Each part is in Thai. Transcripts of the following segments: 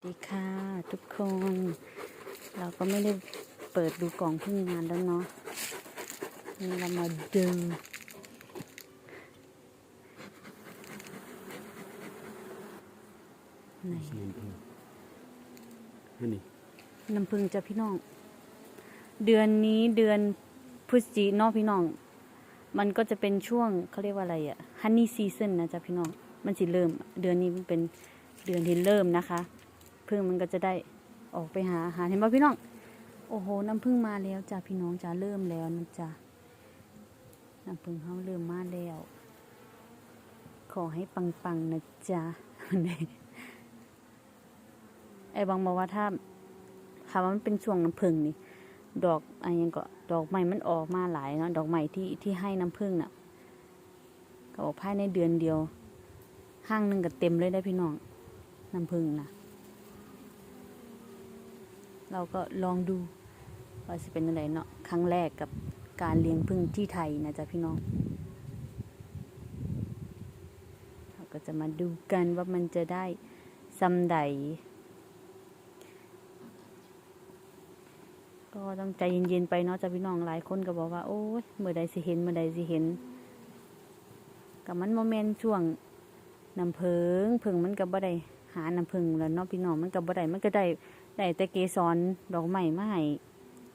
สวัสดีค่ะ ทุกคน เราก็ไม่ได้เปิดดูกล่องพึ่งงานแล้วเนาะนี่เรามาดูไหนน้ำผึ้งอันนี้น้ำพึ่งจ้ะพี่น้อง เดือนนี้เดือนพฤศจิเนอกพี่น้อง มันก็จะเป็นช่วงเขาเรียกว่าอะไรอะฮันนี่ซีซันนะจ๊ะพี่น้อง มันสิเริ่ม เดือนนี้มันเป็นเดือนที่เริ่มนะคะ พึ่งมันก็จะได้ออกไปหาอาหารเห็นป่ะพี่น้อง โอ้โห น้ำพึ่งมาแล้วจ้ะพี่น้องจ้ะเริ่มแล้วนะจ๊ะน้ำพึ่งเขาเริ่มมาแล้ว ขอให้ปังๆนะจ๊ะไอ้บางบอกว่าถ้าถ้าว่ามันเป็นช่วงน้ำผึ้งนี่ ดอกอะไรยังก็ดอกใหม่มันออกมาหลายเนาะดอกใหม่ที่ที่ให้น้ำผึ้งน่ะก็ออกภายในเดือนเดียวห้างหนึ่งก็เต็มเลยได้พี่น้องน้ำผึ้งนะ เราก็ลองดูว่าจะเป็นอะไรเนาะครั้งแรกกับการเลี้ยงผึ้งที่ไทยนะจ๊ะพี่น้อง เราก็จะมาดูกันว่ามันจะได้ซำใด ก็ต้องใจเย็นๆไปเนาะจ้ะพี่น้องหลายคนก็บอกว่า โอ้ยเมื่อใดสิเห็นเมื่อใดสิเห็นกับมันโมเมนต์ช่วงน้ำเพิงเพิงมันก็บ่ได้ หาน้ำพึ่งแล้วเนาะพี่น้องมันก็บ่ได้มันก็ได้ได้แต่เกสรดอกไม้มาให้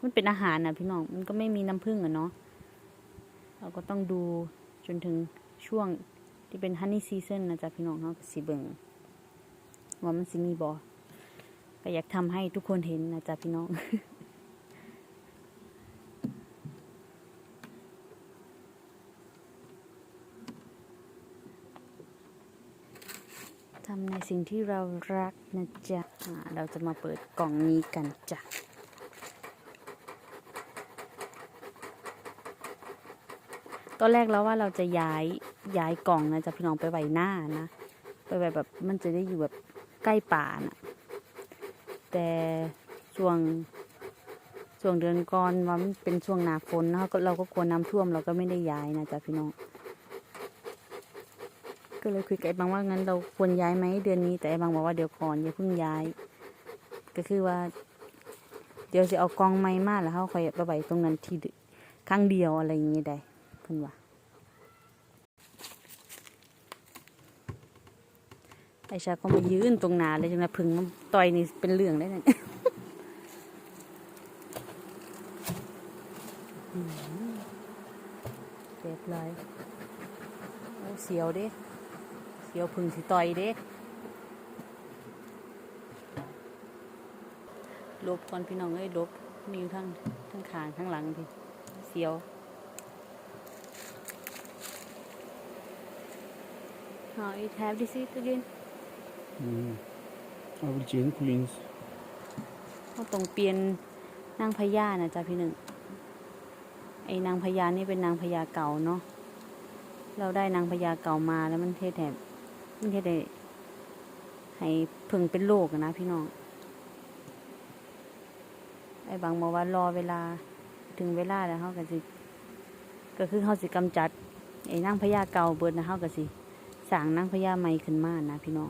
มันเป็นอาหารนะพี่น้องมันก็ไม่มีน้ำผึ้งอะเนาะเราก็ต้องดูจนถึงช่วงที่เป็นฮันนี่ซีซันนะจ๊ะพี่น้องเนาะสีเบิงว่ามันสิมีบ่ก็อยากทำให้ทุกคนเห็นนะจ๊ะพี่น้อง ทำในสิ่งที่เรารักนะจ๊ะเราจะมาเปิดกล่องนี้กันจ้ะตอนแรกแล้วว่าเราจะย้ายย้ายกล่องนะจ๊ะพี่น้องไปไว้หน้านะไปไว้แบบมันจะได้อยู่แบบใกล้ป่านะแต่ช่วงช่วงเดือนก่อนว่ามันเป็นช่วงหนาฝนนะก็เราก็กลัวน้ำท่วมเราก็ไม่ได้ย้ายนะจ๊ะพี่น้อง ก็เลยคุยกับไอ้บางว่างั้นเราควรย้ายไหมเดือนนี้แต่ไอ้บางบอกว่าเดี๋ยวก่อนอย่าเพิ่งย้าย ก็คือว่า เดี๋ยวจะเอากองไม้มาแล้วเขาคอยไปไว้ตรงนั้นทีเดียวครั้งเดียวอะไรอย่างงี้ได้เพิ่นว่าไอ้ชาก็มายืนตรงนาเลยจังนะพึ่งต่อยนี่เป็นเรื่องได้เนี่ยอืมเรียบร้อยเสียวด้ เสียวพึ่งสิต่อยเด้ลบก่อนพี่น้องเอ้ยลบมีอยู่ทั้งทั้งขางทั้งหลังพี่เสียว How it have this it again อืมเอาไปจีนควีนส์เขาต้องเปลี่ยนนางพญานะจ๊ะพี่หนึ่งไอ้นางพญานี่เป็นนางพญาเก่าเนาะเราได้นางพญาเก่ามาแล้วมันเทศแถบ มันจะได้ให้พึ่งเป็นโรคนะพี่น้องไอ้บางบอกว่ารอเวลาถึงเวลาแล้วเขาก็สิก็คือเขาสิกำจัดไอ้นั่งพญาเก่าเบิดนะเขาก็สิสั่งนั่งพญาใหม่ขึ้นมานะพี่น้อง